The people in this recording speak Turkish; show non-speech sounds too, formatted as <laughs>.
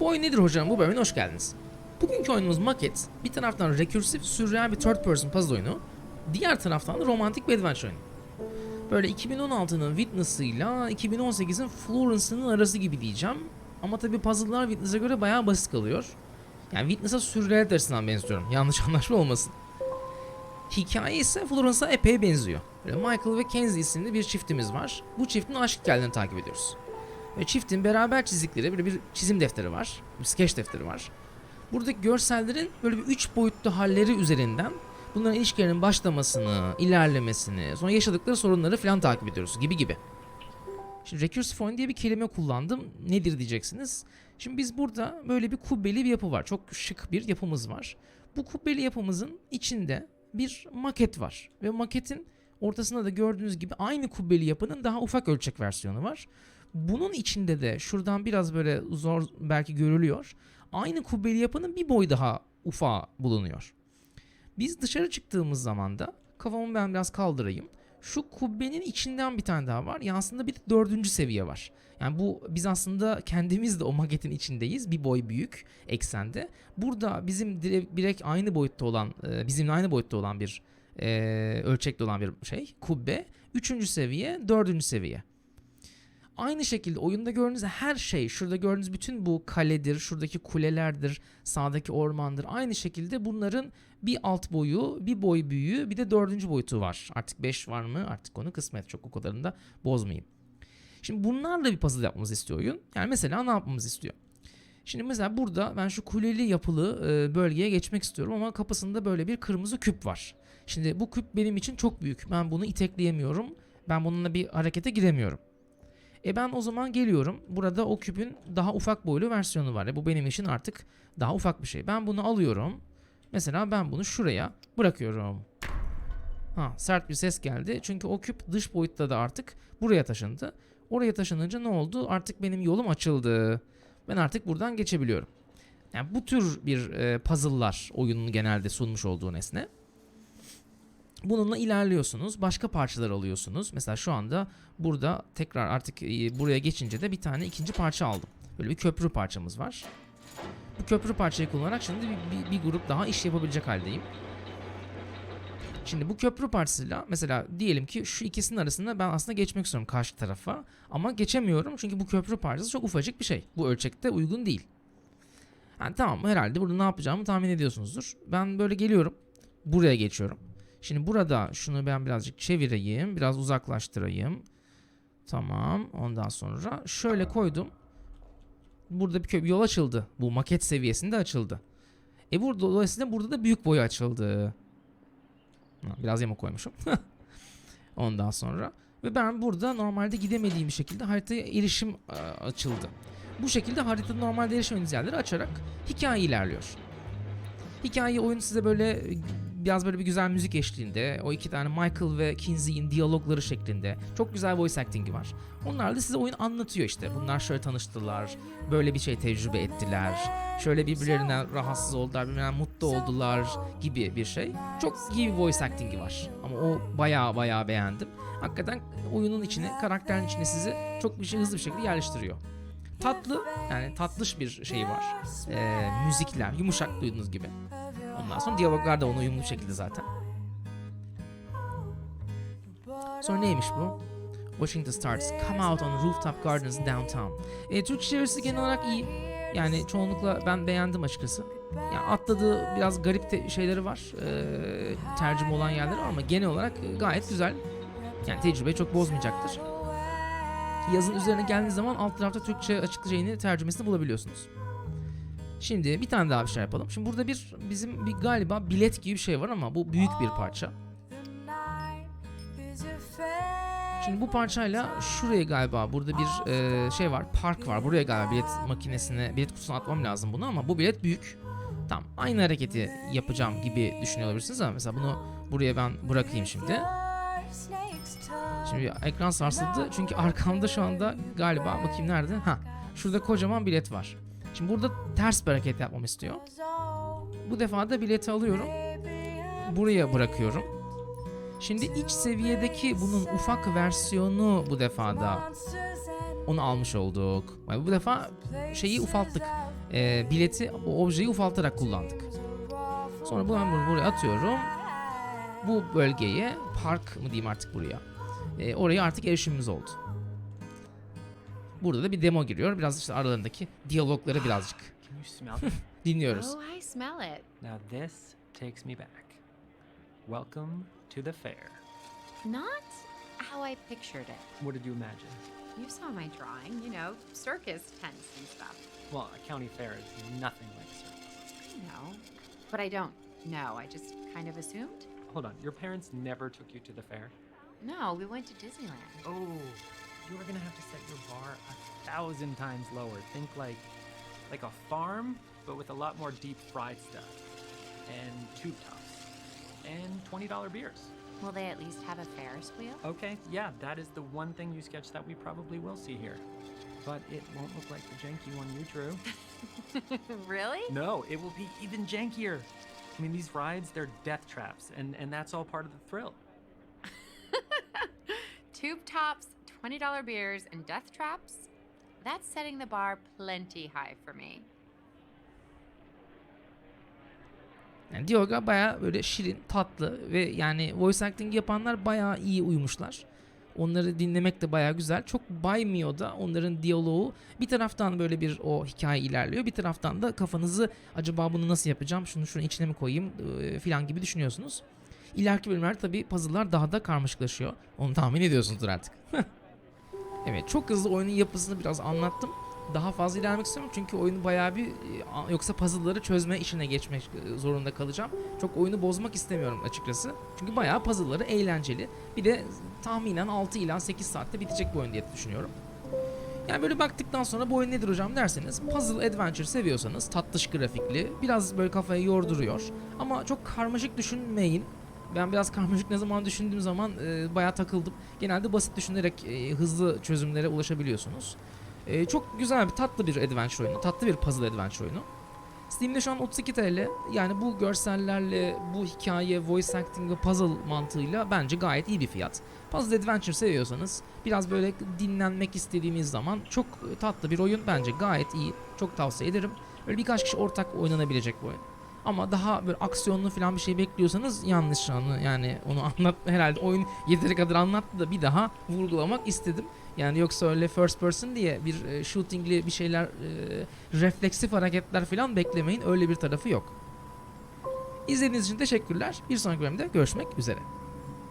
Bu oyun nedir hocam? Bu bölümüne hoş geldiniz. Bugünkü oyunumuz Maket. Bir taraftan rekürsif, sürreal bir third person puzzle oyunu. Diğer taraftan da romantik bir adventure oyunu. Böyle 2016'nın Witness'ıyla 2018'in Florence'ının arası gibi diyeceğim. Ama tabi puzzle'lar Witness'a göre bayağı basit kalıyor. Yani Witness'a sürreal açısından benziyorum. Yanlış <laughs> anlaşma olmasın. Hikaye ise Florence'a epey benziyor. Böyle Michael ve Kenzie isimli bir çiftimiz var. Bu çiftin aşk hikayelerini takip ediyoruz. Ve çiftin beraber çizdikleri böyle bir çizim defteri var. Bir sketch defteri var. Buradaki görsellerin böyle bir üç boyutlu halleri üzerinden bunların ilişkilerinin başlamasını, ilerlemesini, sonra yaşadıkları sorunları falan takip ediyoruz gibi gibi. Şimdi recursive oyun diye bir kelime kullandım. Nedir diyeceksiniz. Şimdi biz burada böyle bir kubbeli bir yapı var. Çok şık bir yapımız var. Bu kubbeli yapımızın içinde bir maket var. Ve maketin ortasında da gördüğünüz gibi aynı kubbeli yapının daha ufak ölçek versiyonu var. Bunun içinde de şuradan biraz böyle zor belki görülüyor. Aynı kubbeli yapının bir boy daha ufağı bulunuyor. Biz dışarı çıktığımız zaman da kafamı ben biraz kaldırayım. Şu kubbenin içinden bir tane daha var. Ya aslında bir de dördüncü seviye var. Yani bu biz aslında kendimiz de o maketin içindeyiz. Bir boy büyük eksende. Burada bizim direkt, direkt aynı boyutta olan, e, bizimle aynı boyutta olan bir e, ölçekli olan bir şey. Kubbe. Üçüncü seviye, dördüncü seviye. Aynı şekilde oyunda gördüğünüz her şey, şurada gördüğünüz bütün bu kaledir, şuradaki kulelerdir, sağdaki ormandır. Aynı şekilde bunların bir alt boyu, bir boy büyüğü, bir de dördüncü boyutu var. Artık 5 var mı? Artık onu kısmet çok o kadarını da bozmayayım. Şimdi bunlarla bir puzzle yapmamızı istiyor oyun. Yani mesela ne yapmamızı istiyor? Şimdi mesela burada ben şu kuleli yapılı e, bölgeye geçmek istiyorum ama kapısında böyle bir kırmızı küp var. Şimdi bu küp benim için çok büyük. Ben bunu itekleyemiyorum. Ben bununla bir harekete giremiyorum. E ben o zaman geliyorum. Burada o küpün daha ufak boylu versiyonu var. E bu benim için artık daha ufak bir şey. Ben bunu alıyorum. Mesela ben bunu şuraya bırakıyorum. Ha, sert bir ses geldi. Çünkü o küp dış boyutta da artık buraya taşındı. Oraya taşınınca ne oldu? Artık benim yolum açıldı. Ben artık buradan geçebiliyorum. Yani bu tür bir e, puzzle'lar oyunun genelde sunmuş olduğu nesne. Bununla ilerliyorsunuz. Başka parçalar alıyorsunuz. Mesela şu anda burada tekrar artık e, buraya geçince de bir tane ikinci parça aldım. Böyle bir köprü parçamız var. Bu köprü parçayı kullanarak şimdi bir, bir, bir grup daha iş yapabilecek haldeyim. Şimdi bu köprü parçasıyla mesela diyelim ki şu ikisinin arasında ben aslında geçmek istiyorum karşı tarafa. Ama geçemiyorum çünkü bu köprü parçası çok ufacık bir şey. Bu ölçekte uygun değil. Yani tamam herhalde burada ne yapacağımı tahmin ediyorsunuzdur. Ben böyle geliyorum. Buraya geçiyorum. Şimdi burada şunu ben birazcık çevireyim. Biraz uzaklaştırayım. Tamam. Ondan sonra şöyle koydum. Burada bir kö- yol açıldı. Bu maket seviyesinde açıldı. E burada dolayısıyla burada da büyük boyu açıldı. Biraz yamuk koymuşum. <laughs> Ondan sonra ve ben burada normalde gidemediğim bir şekilde haritaya erişim e, açıldı. Bu şekilde haritada normalde erişemediğiniz yerleri açarak hikaye ilerliyor. Hikaye oyun size böyle biraz böyle bir güzel müzik eşliğinde, o iki tane Michael ve Kinsey'in diyalogları şeklinde çok güzel voice acting'i var. Onlar da size oyun anlatıyor işte. Bunlar şöyle tanıştılar, böyle bir şey tecrübe ettiler, şöyle birbirlerinden rahatsız oldular, birbirlerinden mutlu oldular gibi bir şey. Çok iyi bir voice acting'i var. Ama o baya baya beğendim. Hakikaten oyunun içine, karakterin içine sizi çok bir şey hızlı bir şekilde yerleştiriyor. Tatlı, yani tatlış bir şey var. Ee, müzikler, yumuşak duyduğunuz gibi. Ondan sonra diyaloglar da ona uyumlu şekilde zaten. Sonra neymiş bu? Watching the stars come out on rooftop gardens downtown. E, Türkçe çevirisi genel olarak iyi. Yani çoğunlukla ben beğendim açıkçası. Yani atladığı biraz garip de şeyleri var. E, tercüme olan yerleri ama genel olarak e, gayet güzel. Yani tecrübeyi çok bozmayacaktır. Yazın üzerine geldiğiniz zaman alt tarafta Türkçe açıklayacağını tercümesini bulabiliyorsunuz. Şimdi bir tane daha bir şey yapalım. Şimdi burada bir bizim bir galiba bilet gibi bir şey var ama bu büyük bir parça. Şimdi bu parçayla şuraya galiba burada bir e, şey var, park var. Buraya galiba bilet makinesine, bilet kutusuna atmam lazım bunu ama bu bilet büyük. Tamam, aynı hareketi yapacağım gibi düşünüyor olabilirsiniz ama mesela bunu buraya ben bırakayım şimdi. Şimdi ekran sarsıldı çünkü arkamda şu anda galiba bakayım nerede? Ha, şurada kocaman bilet var. Şimdi burada ters bir hareket yapmamı istiyor. Bu defa da bileti alıyorum. Buraya bırakıyorum. Şimdi iç seviyedeki bunun ufak versiyonu bu defada onu almış olduk. Bu defa şeyi ufalttık. e, bileti, bu objeyi ufaltarak kullandık. Sonra bu hamuru buraya atıyorum. Bu bölgeye, park mı diyeyim artık buraya. E, oraya artık erişimimiz oldu. Burada da bir demo giriyor. Biraz işte aralarındaki diyalogları birazcık Can you smell it? <laughs> dinliyoruz. Oh, I smell it. now this takes me back. Welcome to the fair. Not how I pictured it. What did you imagine? You saw my drawing, you know, circus tents and stuff. Well, a county fair is nothing like a circus. I know. But I don't know. I just kind of assumed. Hold on, your parents never took you to the fair? No, we went to Disneyland. Oh, you are gonna have to set your bar a thousand times lower. Think like, like a farm, but with a lot more deep fried stuff, and tube tops, and twenty dollar beers. Will they at least have a Ferris wheel? Okay, yeah, that is the one thing you sketched that we probably will see here. But it won't look like the janky one you drew. <laughs> really? No, it will be even jankier. I mean, these rides, they're death traps, and, and that's all part of the thrill. <laughs> Tube tops, $20 beers, and death traps? That's setting the bar plenty high for me. Yani diyaloga baya böyle şirin, tatlı ve yani voice acting yapanlar baya iyi uyumuşlar. Onları dinlemek de baya güzel. Çok baymıyor da onların diyaloğu. Bir taraftan böyle bir o hikaye ilerliyor. Bir taraftan da kafanızı acaba bunu nasıl yapacağım, şunu şunu içine mi koyayım e, filan gibi düşünüyorsunuz. İleriki bölümler tabii puzzle'lar daha da karmaşıklaşıyor. Onu tahmin ediyorsunuzdur artık. <laughs> evet çok hızlı oyunun yapısını biraz anlattım. Daha fazla ilerlemek istemiyorum çünkü oyunu bayağı bir e, yoksa puzzle'ları çözme işine geçmek e, zorunda kalacağım. Çok oyunu bozmak istemiyorum açıkçası. Çünkü bayağı puzzle'ları eğlenceli. Bir de tahminen 6 ila 8 saatte bitecek bu oyun diye düşünüyorum. Yani böyle baktıktan sonra bu oyun nedir hocam derseniz puzzle adventure seviyorsanız tatlış grafikli biraz böyle kafayı yorduruyor ama çok karmaşık düşünmeyin. Ben biraz karmaşık ne zaman düşündüğüm zaman e, bayağı takıldım. Genelde basit düşünerek e, hızlı çözümlere ulaşabiliyorsunuz. E, çok güzel bir tatlı bir adventure oyunu. Tatlı bir puzzle adventure oyunu. Steam'de şu an 32 TL. Yani bu görsellerle, bu hikaye, voice acting ve puzzle mantığıyla bence gayet iyi bir fiyat. Puzzle adventure seviyorsanız, biraz böyle dinlenmek istediğiniz zaman çok tatlı bir oyun. Bence gayet iyi. Çok tavsiye ederim. Böyle birkaç kişi ortak oynanabilecek bu oyun. Ama daha böyle aksiyonlu falan bir şey bekliyorsanız yanlış anı yani onu anlat herhalde oyun yeteri kadar anlattı da bir daha vurgulamak istedim. Yani yoksa öyle first person diye bir e, shootingli bir şeyler e, refleksif hareketler falan beklemeyin. Öyle bir tarafı yok. İzlediğiniz için teşekkürler. Bir sonraki bölümde görüşmek üzere.